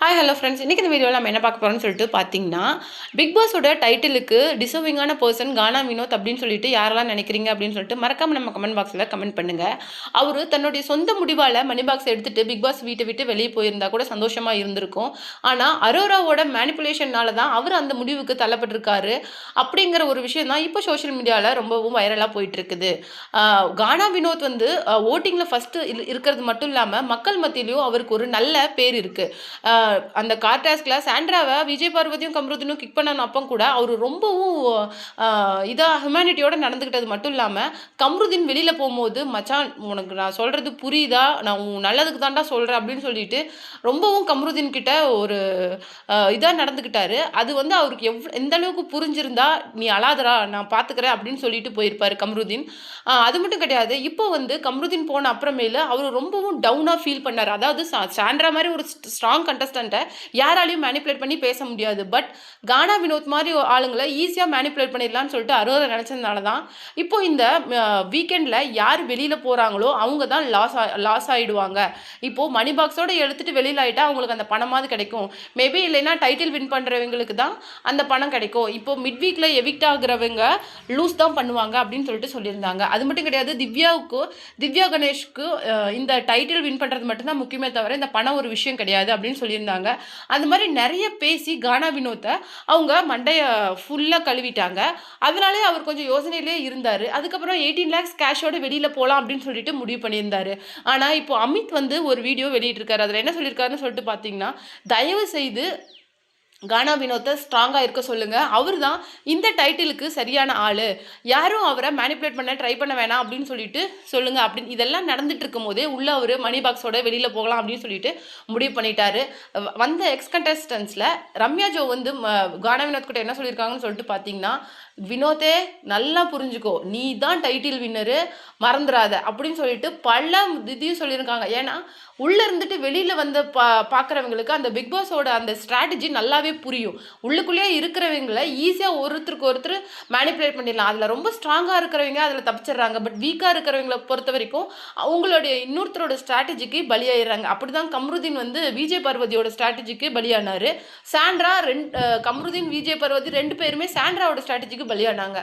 Hi hello friends இன்றைக்கி இந்த வீடியோவில் நம்ம என்ன பார்க்க போகிறோம்னு சொல்லிட்டு பார்த்தீங்கன்னா பிக் பாஸோட டைட்டிலுக்கு டிசர்விங்கான பர்சன் கானா வினோத் அப்படின்னு சொல்லிட்டு யாரெல்லாம் நினைக்கிறீங்க அப்படின்னு சொல்லிட்டு மறக்காமல் நம்ம கமெண்ட் பாக்ஸில் கமெண்ட் பண்ணுங்கள் அவர் தன்னுடைய சொந்த முடிவால் மணி பாக்ஸ் எடுத்துகிட்டு பிக் பாஸ் வீட்டை விட்டு வெளியே போயிருந்தா கூட சந்தோஷமாக இருந்திருக்கும். ஆனால் அரோராவோட மேனிப்புலேஷனால தான் அவர் அந்த முடிவுக்கு தள்ளப்பட்டிருக்காரு. அப்படிங்கிற ஒரு விஷயம் தான் இப்போ சோஷியல் மீடியாவில் ரொம்பவும் வைரலாக போயிட்டுருக்குது. கானா வினோத் வந்து ஓட்டிங்கில் ஃபஸ்ட்டு இருக்கிறது மட்டும் இல்லாமல் மக்கள் மத்தியிலையும் அவருக்கு ஒரு நல்ல பேர் இருக்குது அந்த கார்டாஸ்கில் சாண்ட்ராவை விஜய் பார்வதியும் கம்ருதனும் கிக் பண்ணன அப்போ கூட அவர் ரொம்பவும் இதாக ஹியூமனிட்டியோட நடந்துக்கிட்டது மட்டும் இல்லாமல் கம்ருதீன் வெளியில் போகும்போது மச்சான் உனக்கு நான் சொல்கிறது புரியுதா? நான் உன் நல்லதுக்கு தாண்டா சொல்கிறேன் அப்படின்னு சொல்லிட்டு ரொம்பவும் கம்ருதீன் கிட்ட ஒரு இதாக நடந்துக்கிட்டாரு அது வந்து அவருக்கு எவ் எந்த அளவுக்கு புரிஞ்சிருந்தா நீ அழாதரா நான் பார்த்துக்கிறேன் அப்படின்னு சொல்லிட்டு போயிருப்பார் கம்ருதீன் அது மட்டும் கிடையாது இப்போ வந்து கம்ருதீன் போன அப்புறமேல அவர் ரொம்பவும் டவுனாக ஃபீல் பண்ணார். அதாவது சாண்ட்ரா மாதிரி ஒரு ஸ்ட்ராங் கண்டஸ்ட் கண்டஸ்டண்ட்டை யாராலையும் மேனிப்புலேட் பண்ணி பேச முடியாது. பட் கானா வினோத் மாதிரி ஆளுங்களை ஈஸியாக மேனிப்புலேட் பண்ணிடலாம்னு சொல்லிட்டு அரோரா நினச்சதுனால தான் இப்போ இந்த வீக்கெண்டில் யார் வெளியில் போகிறாங்களோ அவங்க தான் லாஸ் லாஸ் ஆகிடுவாங்க இப்போது மணி பாக்ஸோடு எடுத்துகிட்டு வெளியில் ஆகிட்டா அவங்களுக்கு அந்த பணமாவது கிடைக்கும். மேபி இல்லைன்னா டைட்டில் வின் பண்ணுறவங்களுக்கு தான் அந்த பணம் கிடைக்கும். இப்போது மிட் வீக்கில் எவிக்ட் ஆகுறவங்க லூஸ் தான் பண்ணுவாங்க அப்படின்னு சொல்லிட்டு சொல்லியிருந்தாங்க. அது மட்டும் கிடையாது திவ்யாவுக்கு திவ்யா கணேஷ்க்கு இந்த டைட்டில் வின் பண்ணுறது மட்டும்தான் முக்கியமே தவிர இந்த பணம் ஒரு விஷயம் கிடையாது அப்படின்னு சொல்லியிருந்தாங்க. அந்த மாதிரி நிறைய பேசி கானா வினோத்தை அவங்க மண்டையை ஃபுல்லாக கழுவிட்டாங்க. அதனாலே அவர் கொஞ்சம் யோசனையிலே இருந்தார். அதுக்கப்புறம் எயிட்டீன் லேக்ஸ் கேஷோட வெளியில் போகலாம் அப்படின்னு சொல்லிட்டு முடிவு பண்ணியிருந்தார். ஆனால் இப்போ அமித் வந்து ஒரு வீடியோ வெளியிட்டிருக்காரு. அதில் என்ன சொல்லியிருக்காருன்னு சொல்லிட்டு பார்த்தீங்கன்னா தயவு செய்து கானா வினோத்தை ஸ்ட்ராங்காக இருக்க சொல்லுங்கள் அவர் தான் இந்த டைட்டிலுக்கு சரியான ஆள். யாரும் அவரை மேனிப்புலேட் பண்ண ட்ரை பண்ண வேணாம் அப்படின்னு சொல்லிட்டு சொல்லுங்கள் அப்படின்னு இதெல்லாம் நடந்துட்டு இருக்கும் போதே உள்ள அவர் மணி பாக்ஸோட வெளியில் போகலாம் அப்படின்னு சொல்லிட்டு முடிவு பண்ணிட்டாரு. வந்த எக்ஸ் கண்டஸ்டன்ஸில் ரம்யா ஜோ வந்து கானா வினோத் கிட்ட என்ன சொல்லியிருக்காங்கன்னு சொல்லிட்டு பார்த்தீங்கன்னா வினோதே நல்லா புரிஞ்சுக்கோ. நீ தான் டைட்டில் வின்னரு மறந்துடாத அப்படின்னு சொல்லிட்டு பல இதையும் சொல்லியிருக்காங்க. ஏன்னா உள்ளே இருந்துட்டு வெளியில் வந்து பா பார்க்குறவங்களுக்கு அந்த பிக் பாஸோட அந்த ஸ்ட்ராட்டஜி நல்லா நல்லாவே புரியும். உள்ளுக்குள்ளேயே இருக்கிறவங்கள ஈஸியாக ஒருத்தருக்கு ஒருத்தர் மேனிப்புலேட் பண்ணிடலாம். அதில் ரொம்ப ஸ்ட்ராங்காக இருக்கிறவங்க அதில் தப்பிச்சிடுறாங்க. பட் வீக்காக இருக்கிறவங்கள பொறுத்த வரைக்கும் அவங்களுடைய இன்னொருத்தரோட ஸ்ட்ராட்டஜிக்கு பலியாயிடுறாங்க. அப்படி தான் கம்ருதீன் வந்து விஜய் பர்வதியோட ஸ்ட்ராட்டஜிக்கு பலியானார். சாண்ட்ரா ரெண்டு கம்ருதீன் விஜய் பர்வதி ரெண்டு பேருமே சாண்ட்ராவோட ஸ்ட்ராட்டஜிக்கு பலியானாங்க.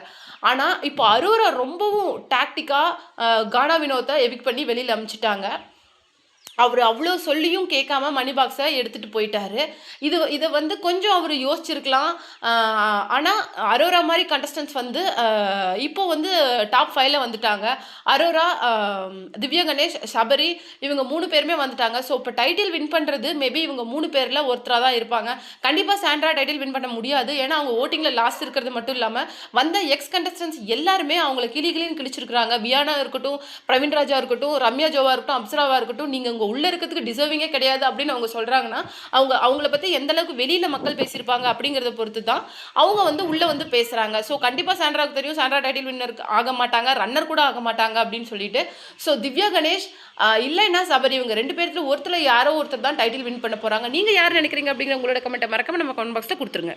ஆனால் இப்போ அரோரா ரொம்பவும் டாக்டிக்காக கானா வினோத்தை எவிக் பண்ணி வெளியில் அமிச்சிட்டாங்க. அவர் அவ்வளோ சொல்லியும் கேட்காம மணி பாக்ஸை எடுத்துகிட்டு போயிட்டாரு. இது இதை வந்து கொஞ்சம் அவர் யோசிச்சிருக்கலாம். ஆனால் அரோரா மாதிரி கண்டஸ்டன்ஸ் வந்து இப்போ வந்து டாப் ஃபைவ்ல வந்துட்டாங்க. அரோரா திவ்யா கணேஷ் சபரி இவங்க மூணு பேருமே வந்துட்டாங்க. ஸோ இப்போ டைட்டில் வின் பண்ணுறது மேபி இவங்க மூணு பேரில் ஒருத்தராக தான் இருப்பாங்க. கண்டிப்பாக சாண்ட்ரா டைட்டில் வின் பண்ண முடியாது. ஏன்னா அவங்க ஓட்டிங்கில் லாஸ்ட் இருக்கிறது மட்டும் இல்லாமல் வந்த எக்ஸ் கண்டஸ்டன்ஸ் எல்லாருமே அவங்கள கிளி கிளின்னு கிழிச்சிருக்கிறாங்க. வியானா இருக்கட்டும் பிரவீன் ராஜா இருக்கட்டும் ரம்யா ஜோவா இருக்கட்டும் அப்சராவா இருக்கட்டும் நீங்கள் அவங்க உள்ளே இருக்கிறதுக்கு டிசர்விங்கே கிடையாது அப்படின்னு அவங்க சொல்கிறாங்கன்னா அவங்க அவங்கள பற்றி எந்த அளவுக்கு வெளியில் மக்கள் பேசியிருப்பாங்க அப்படிங்கிறத பொறுத்து தான் அவங்க வந்து உள்ளே வந்து பேசுகிறாங்க ஸோ கண்டிப்பாக சாண்ட்ராவுக்கு தெரியும் சாண்ட்ரா டைட்டில் வின்னர் ஆக மாட்டாங்க ரன்னர் கூட ஆக மாட்டாங்க அப்படின்னு சொல்லிட்டு. ஸோ திவ்யா கணேஷ் இல்லைன்னா சபரி இவங்க ரெண்டு பேர்த்துல ஒருத்தர் யாரோ ஒருத்தர் தான் டைட்டில் வின் பண்ண போகிறாங்க நீங்கள் யார் நினைக்கிறீங்க அப்படிங்கிற உங்களோட கமெண்ட்டை மறக்காம நம்ம கமெண்ட் பாக்ஸில் கொடுத்துருங்க.